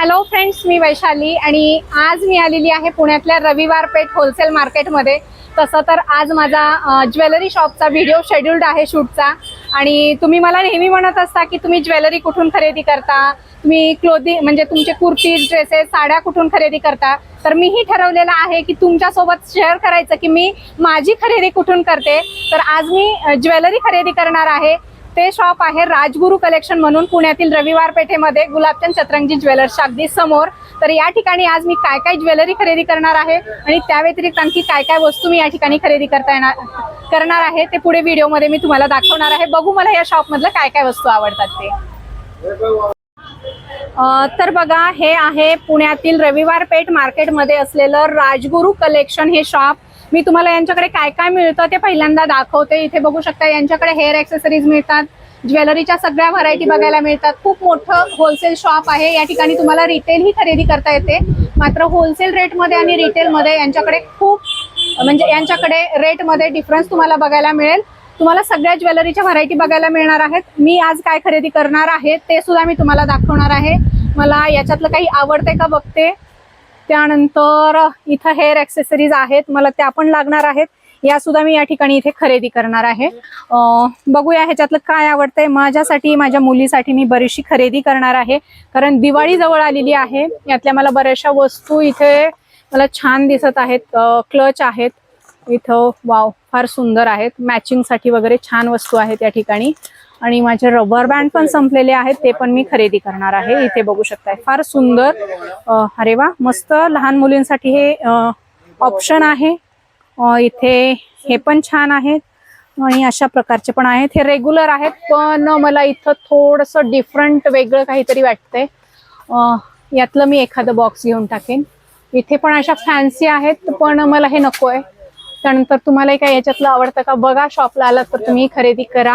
Hello friends मी वैशाली आणि आज मी आलेली आहे पुण्यातल्या रविवार पेठ होलसेल मार्केटमध्ये तसं तर आज माझा ज्वेलरी शॉपचा व्हिडिओ शेड्यूल्ड आहे शूटचा. आणि तुम्ही मला नेहमी म्हणत असता की तुम्ही ज्वेलरी कुठून खरेदी करता? तुम्ही क्लोथिंग म्हणजे तुमचे कुर्तीज ड्रेसेस साड्या कुठून खरेदी करता? तर मीही ठरवलेलं आहे की तुमच्यासोबत शेअर करायचं की मी माझी खरेदी कुठून करते? तर आज मी ज्वेलरी खरेदी करणार आहे. ते शॉप आहे राजगुरू कलेक्शन म्हणून पुण्यातील रविवार पेठेमध्ये गुलाबचंद चतरंगी ज्वेलर्सच्या अगदी समोर. तर या ठिकाणी आज मी काय काय ज्वेलरी खरेदी करणार आहे आणि त्या व्यतिरिक्त आणखी काय काय वस्तू मी या ठिकाणी खरेदी करता येणार करणार आहे ते पुढे व्हिडिओमध्ये मी तुम्हाला दाखवणार आहे. बघू मला या शॉपमधलं काय काय वस्तू आवडतात ते. तर बघा हे आहे पुण्यातील रविवार पेठ मार्केटमध्ये असलेलं राजगुरू कलेक्शन हे शॉप मी तुम्हाला यांच्याकडे काय काय मिळतं ते पहिल्यांदा दाखवते. इथे बघू शकता यांच्याकडे हेअर ॲक्सेसरीज मिळतात. ज्वेलरीच्या सगळ्या व्हरायटी बघायला मिळतात. खूप मोठं होलसेल शॉप आहे. या ठिकाणी तुम्हाला रिटेल ही खरेदी करता येते. मात्र होलसेल रेटमध्ये आणि रिटेलमध्ये यांच्याकडे खूप म्हणजे यांच्याकडे रेटमध्ये डिफरन्स तुम्हाला बघायला मिळेल. तुम्हाला सगळ्या ज्वेलरीच्या व्हरायटी बघायला मिळणार आहेत. मी आज काय खरेदी करणार आहे ते सुद्धा मी तुम्हाला दाखवणार आहे. मला याच्यातलं काही आवडते का बघते. त्यानंतर इथं हेअर ॲक्सेसरीज आहेत. मला त्या पण लागणार आहेत. या सुद्धा मी या ठिकाणी इथे खरेदी करणार आहे. बघूया ह्याच्यातलं काय आवडतंय. माझ्यासाठी माझ्या मुलीसाठी मी बरीचशी खरेदी करणार आहे. कारण दिवाळी जवळ आलेली आहे. यातल्या मला बऱ्याचशा वस्तू इथे मला छान दिसत आहेत. क्लच आहेत. इथं वाव फार सुंदर आहेत. मॅचिंगसाठी वगैरे छान वस्तू आहेत या ठिकाणी. आणि माझे रबर बँड पण संपलेले आहेत ते पण मी खरेदी करणार आहे. इथे बघू शकताय फार सुंदर. अरे वा मस्त. लहान मुलींसाठी हे ऑप्शन आहे. इथे हे पण छान आहेत. आणि अशा प्रकारचे पण आहेत. हे रेग्युलर आहेत पण मला इथं थोडंसं डिफरंट वेगळं काहीतरी वाटतंय. यातलं मी एखादं बॉक्स घेऊन टाकेन. इथे पण अशा फॅन्सी आहेत पण मला हे नको आहे त्यानंतर तुम्हालाही काय याच्यातलं आवडतं का? बघा शॉपला आलात तर तुम्ही खरेदी करा.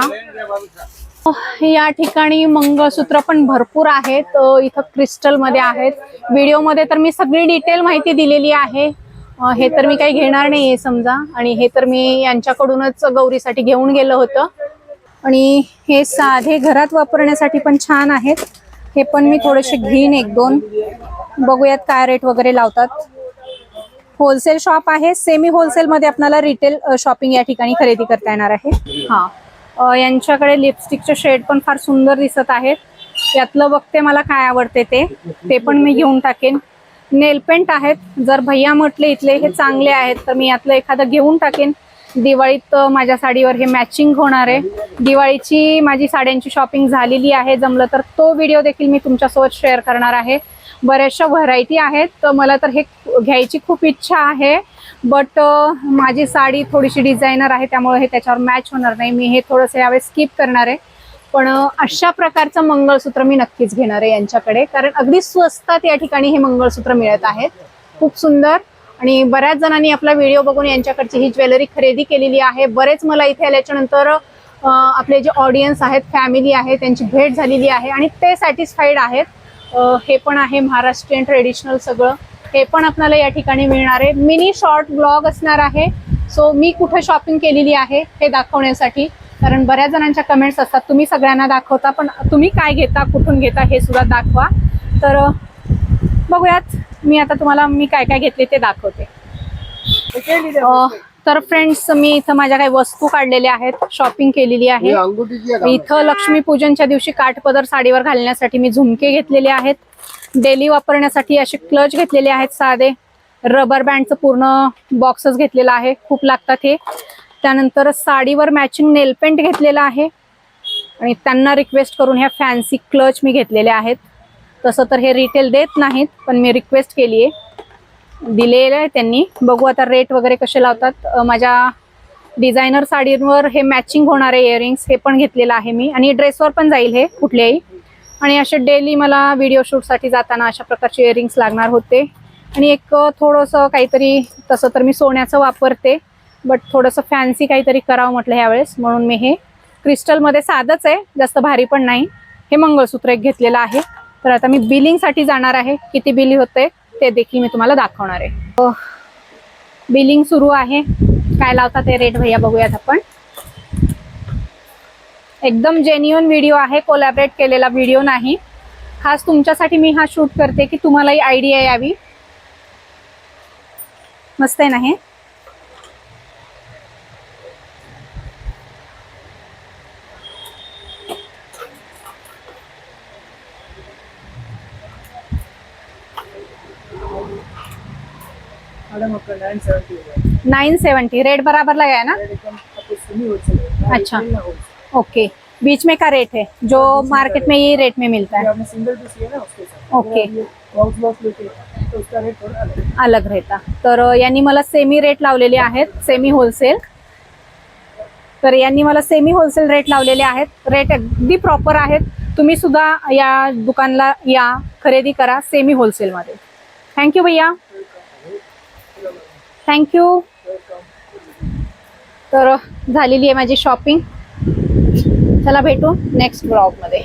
या ठिकाणी मंगळसूत्र पण भरपूर आहेत. इथं क्रिस्टलमध्ये आहेत. व्हिडिओमध्ये तर मी सगळी डिटेल माहिती दिलेली आहे. हे तर मी काही घेणार नाहीये समजा. आणि हे तर मी यांच्याकडूनच गौरीसाठी घेऊन गेलं होतं. आणि हे साधे घरात वापरण्यासाठी पण छान आहेत. हे पण मी थोडेसे घेईन एक दोन. बघूयात काय रेट वगैरे लावतात. होलसेल शॉप आहे. सेमी होलसेल मध्ये आपल्याला रिटेल शॉपिंग या ठिकाणी खरेदी करता येणार आहे. हा. यांच्याकडे लिपस्टिकचे शेड पण फार सुंदर दिसत आहेत. यातलं बघते मला काय आवडते ते. ते पण मी घेऊन टाकेन. नेल पेंट आहेत. जर भैया म्हटले इथले हे चांगले आहेत. तर मी यातलं एखादं घेऊन टाकेन. दिवाळीत माझ्या साडीवर हे मॅचिंग होणार आहे. दिवाळीची माझी साड्यांची शॉपिंग झालेली आहे. जमलं तर तो व्हिडिओ देखील मी तुमच्यासोबत शेअर करणार आहे. बऱ्याचशा व्हरायटी आहेत तर मला तर हे घ्यायची खूप इच्छा आहे. बट माझी साडी थोडीशी डिझायनर आहे त्यामुळे हे त्याच्यावर मॅच होणार नाही. मी हे थोडंसं यावेळेस स्किप करणार आहे. पण अशा प्रकारचं मंगळसूत्र मी नक्कीच घेणार आहे यांच्याकडे. कारण अगदी स्वस्तात या ठिकाणी हे मंगळसूत्र मिळत आहेत. खूप सुंदर. आणि बऱ्याच जणांनी आपला व्हिडिओ बघून यांच्याकडची ही ज्वेलरी खरेदी केलेली आहे. बरेच मला इथे आल्याच्यानंतर आपले जे ऑडियन्स आहेत फॅमिली आहे त्यांची भेट झालेली आहे आणि ते सॅटिस्फाईड आहेत. हे पण आहे महाराष्ट्रीयन ट्रेडिशनल सगळं. हे पण आपल्याला या ठिकाणी मिळणार आहे. मिनी शॉर्ट ब्लॉग असणार आहे. सो मी कुठे शॉपिंग केलेली आहे हे दाखवण्यासाठी. कारण बऱ्याच जणांच्या कमेंट्स असतात तुम्ही सगळ्यांना दाखवता पण तुम्ही काय घेता कुठून घेता हे सुद्धा दाखवा. तर बघूयात. मी आता तुम्हाला मी काय काय घेतले ते दाखवते. तर फ्रेंड्स मी इथं माझ्या काही वस्तू काढलेल्या आहेत शॉपिंग केलेली आहे. इथं लक्ष्मीपूजनच्या दिवशी काठपदर साडीवर घालण्यासाठी मी झुमके घेतलेले आहेत. डेली वापरण्यासाठी असे क्लच घेतलेले आहेत साधे. रबर बँडचं पूर्ण बॉक्सच घेतलेला आहे खूप लागतात हे. त्यानंतर साडीवर मॅचिंग नेलपेंट घेतलेला आहे. आणि त्यांना रिक्वेस्ट करून ह्या फॅन्सी क्लच मी घेतलेले आहेत. तसं तर हे रिटेल देत नाहीत पण मी रिक्वेस्ट केली आहे दिलेलं आहे त्यांनी. बघू आता रेट वगैरे कसे लावतात. माझ्या डिझायनर साडींवर हे मॅचिंग होणारे इयरिंग्स हे पण घेतलेलं आहे मी. आणि ड्रेसवर पण जाईल हे कुठल्याही. आणि असे डेली मला व्हिडिओ शूटसाठी जाताना अशा प्रकारचे इयरिंग्स लागणार होते. आणि एक थोडंसं काहीतरी तसं तर मी सोन्याचं वापरते. बट थोडंसं फॅन्सी काहीतरी करावं म्हटलं ह्यावेळेस. म्हणून मी हे क्रिस्टलमध्ये साधंच आहे. जास्त भारी पण नाही. हे मंगळसूत्र एक घेतलेलं आहे. तर आता मी बिलिंगसाठी जाणार आहे. किती बिल होते ते देखील मी तुम्हाला दाखवणार आहे. बिलिंग सुरू आहे. काय लावता ते रेट भैया बघूयात आपण. एकदम जेन्युअन व्हिडिओ आहे. कोलॅबरेट केलेला व्हिडिओ नाही. खास तुमच्यासाठी मी हा शूट करते की तुम्हालाही आयडिया यावी. मस्त आहे ना हे? मैडम आपका नाइन सेवेंटी होगा रेट बराबर लगाया ना? अच्छा। ओके बीच में का रेट है जो मार्केट में ये रेट में मिलता है। ओके। तो अलग रहता तर अ, यांनी मला सेमी रेट लावलेले आहेत सेमी होलसेल तर यांनी मला सेमी होलसेल रेट लावलेले आहेत. रेट अगदी प्रॉपर आहेत. तुम्ही सुद्धा या दुकानला या खरेदी करा सेमी होलसेलमध्ये थँक्यू भैया. थँक्यू तर झालेली आहे माझी शॉपिंग चला भेटू नेक्स्ट ब्लॉगमध्ये